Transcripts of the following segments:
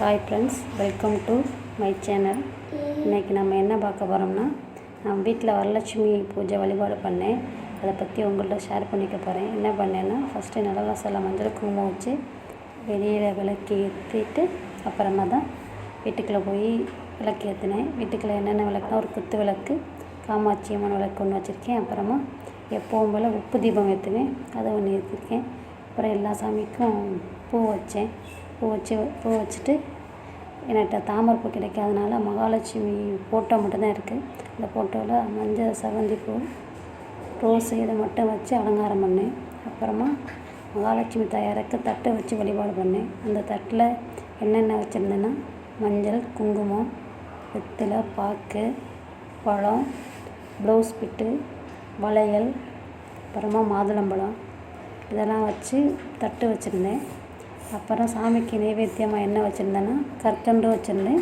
Hi friends welcome to my channel இன்றைக்கி நம்ம என்ன பார்க்க போகிறோம்னா நான் வீட்டில் வரலட்சுமி பூஜை வழிபாடு பண்ணேன். அதை பற்றி உங்கள்கிட்ட ஷேர் பண்ணிக்க போகிறேன் என்ன பண்ணேன்னா ஃபஸ்ட்டு நிலவாசலில் மஞ்சள் குங்குமம் வச்சு வெளியில் விளக்கு ஏற்றிட்டு அப்புறமா தான் வீட்டுக்குள்ளே போய் விளக்கு ஏற்றினேன் வீட்டுக்குள்ளே என்னென்ன விளக்குனா ஒரு குத்து விளக்கு காமாட்சி அம்மன் விளக்கு ஒன்று வச்சுருக்கேன். அப்புறமா எப்போவும் போல் உப்பு தீபம் ஏற்றுவேன் அதை ஒன்று ஏற்றிருக்கேன் அப்புறம் எல்லா சாமிக்கும் பூ வச்சேன். பூ வச்சு பூ வச்சுட்டு என்கிட்ட தாமரைப்பூ கிடைக்காதனால மகாலட்சுமி ஃபோட்டோ மட்டும்தான் இருக்குது அந்த ஃபோட்டோவில் மஞ்சள் செவந்தி பூ ரோஸ் இதை மட்டும் வச்சு அலங்காரம் பண்ணேன். அப்புறமா மகாலட்சுமி தயாரிக்க தட்டை வச்சு வழிபாடு பண்ணேன். அந்த தட்டில் என்னென்ன வச்சுருந்தேன்னா மஞ்சள் குங்குமம் வெத்தலை பாக்கு பழம் ப்ளவுஸ் பிட்டு வளையல் அப்புறமா மாதுளம்பழம் இதெல்லாம் வச்சு தட்டு வச்சுருந்தேன். அப்புறம் சாமிக்கு நைவேத்தியமாக என்ன வச்சுருந்தேன்னா கற்கண்டு வச்சுருந்தேன்.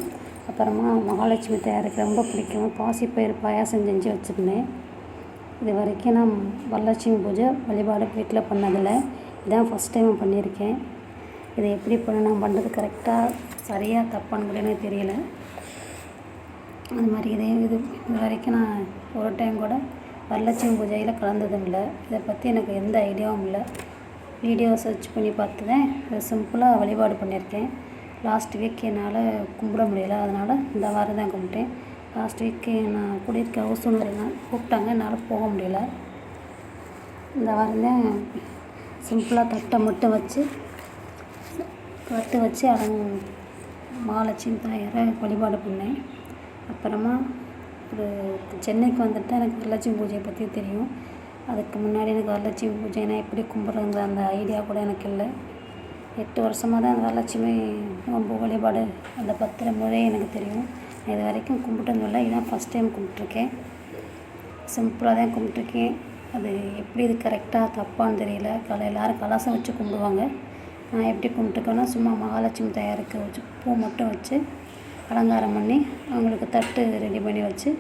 அப்புறமா மகாலட்சுமி தயாரிக்க ரொம்ப பிடிக்கும். பாசிப்பயிறு பாயாசம் செஞ்சு வச்சுருந்தேன். இது வரைக்கும் நான் வரலட்சுமி பூஜை வழிபாடு வீட்டில் பண்ணதில்லை. இதான் ஃபஸ்ட் டைம் பண்ணியிருக்கேன். இதை எப்படி பண்ண நான் பண்ணுறது கரெக்டாக சரியாக தப்பான்னு கூட எனக்கு தெரியல. அது மாதிரி இதே இது இது வரைக்கும் நான் ஒரு டைம் கூட வரலட்சுமி பூஜையில் கலந்ததும் இல்லை. இதை பற்றி எனக்கு எந்த ஐடியாவும் இல்லை. வீடியோ சர்ச் பண்ணி பார்த்துதேன் சிம்பிளாக வழிபாடு பண்ணியிருக்கேன். லாஸ்ட் வீக் என்னால் கும்பிட முடியல. அதனால் இந்த வாரம் தான் கும்பிட்டேன். லாஸ்ட் வீக்கு நான் குடியிருக்க ஹவுஸ் கூப்பிட்டாங்க. என்னால் போக முடியல. இந்த வாரம் தான் சிம்பிளாக தட்டை மட்டும் வச்சு கட்டு வச்சு அலங் மகாலட்சுமி தாயாரை வழிபாடு பண்ணேன். அப்புறமா ஒரு சென்னைக்கு வந்துட்டு எனக்கு வரலட்சுமி பூஜையை பற்றி தெரியும். அதுக்கு முன்னாடி எனக்கு வரலட்சுமி பூஜைனா எப்படி கும்பிட்றதுங்கிற அந்த ஐடியா கூட எனக்கு இல்லை. எட்டு வருஷமாக தான் அந்த வரலட்சுமி நோன்பு வழிபாடு அந்த பத்திர முறை எனக்கு தெரியும். நான் இது வரைக்கும் கும்பிட்டதில்லை இதான் ஃபஸ்ட் டைம் கும்பிட்ருக்கேன் சிம்பிளாக தான் கும்பிட்ருக்கேன் அது எப்படி இது கரெக்டாக தப்பான்னு தெரியல. கல எல்லோரும் கலசம் வச்சு கும்பிடுவாங்க. நான் எப்படி கும்பிட்டுருக்கேன்னா சும்மா மகாலட்சுமி தயாருக்கு வச்சு பூ மட்டும் வச்சு அலங்காரம் பண்ணி அவங்களுக்கு தட்டு ரெடி பண்ணி வச்சு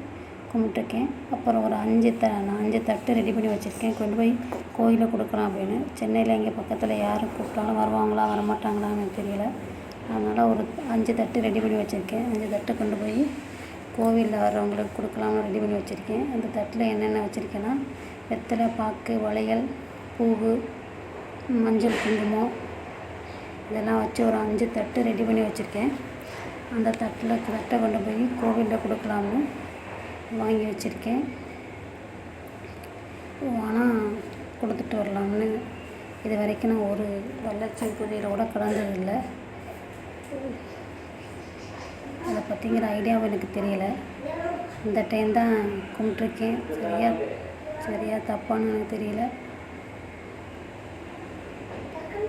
கும்பிட்டுருக்கேன். அப்புறம் ஒரு அஞ்சு த நான் அஞ்சு தட்டு ரெடி பண்ணி வச்சுருக்கேன். கொண்டு போய் கோயிலில் கொடுக்கலாம் அப்படின்னு. சென்னையில் இங்கே பக்கத்தில் யாரும் கூப்பிட்டாலும் வருவாங்களா வரமாட்டாங்களான்னு எனக்கு தெரியல. அதனால் ஒரு அஞ்சு தட்டு ரெடி பண்ணி வச்சுருக்கேன். அஞ்சு தட்டு கொண்டு போய் கோவிலில் வர்றவங்களுக்கு கொடுக்கலாம்னு ரெடி பண்ணி வச்சுருக்கேன். அந்த தட்டில் என்னென்ன வச்சுருக்கேன்னா வெத்தலை பாக்கு வளையல் பூவு மஞ்சள் குங்குமம் இதெல்லாம் வச்சு ஒரு அஞ்சு தட்டு ரெடி பண்ணி வச்சுருக்கேன். அந்த தட்டில் தட்டை கொண்டு போய் கோவிலில் கொடுக்கலாம்னு வாங்கி வச்சுருக்கேன். ஆனால் கொடுத்துட்டு வரலாம்னு இது வரைக்கும் நான் ஒரு வரலட்சுமி பூஜையில் கூட கலந்ததில்லை அதை பற்றிங்கிற ஐடியாவும் எனக்கு தெரியல. இந்த டைம் தான் கும்பிட்ருக்கேன் சரியா சரியா தப்பான்னு எனக்கு தெரியல.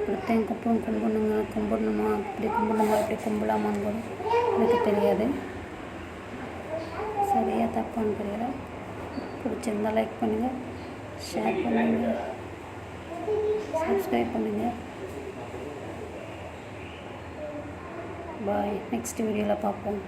ஒருத்தன் குப்பம் கும்பிடணுங்க கும்பிடணுமா இப்படி கும்பிடணுமா இப்படி கும்பிடலாமான்னு கூட எனக்கு தெரியாது. சரியா தப்பான்னு புரியல. பிடிச்சிருந்தா லைக் பண்ணுங்கள் ஷேர் பண்ணுங்கள் சப்ஸ்கிரைப் பண்ணுங்கள் பாய் நெக்ஸ்ட் வீடியோவில் பார்ப்போம்.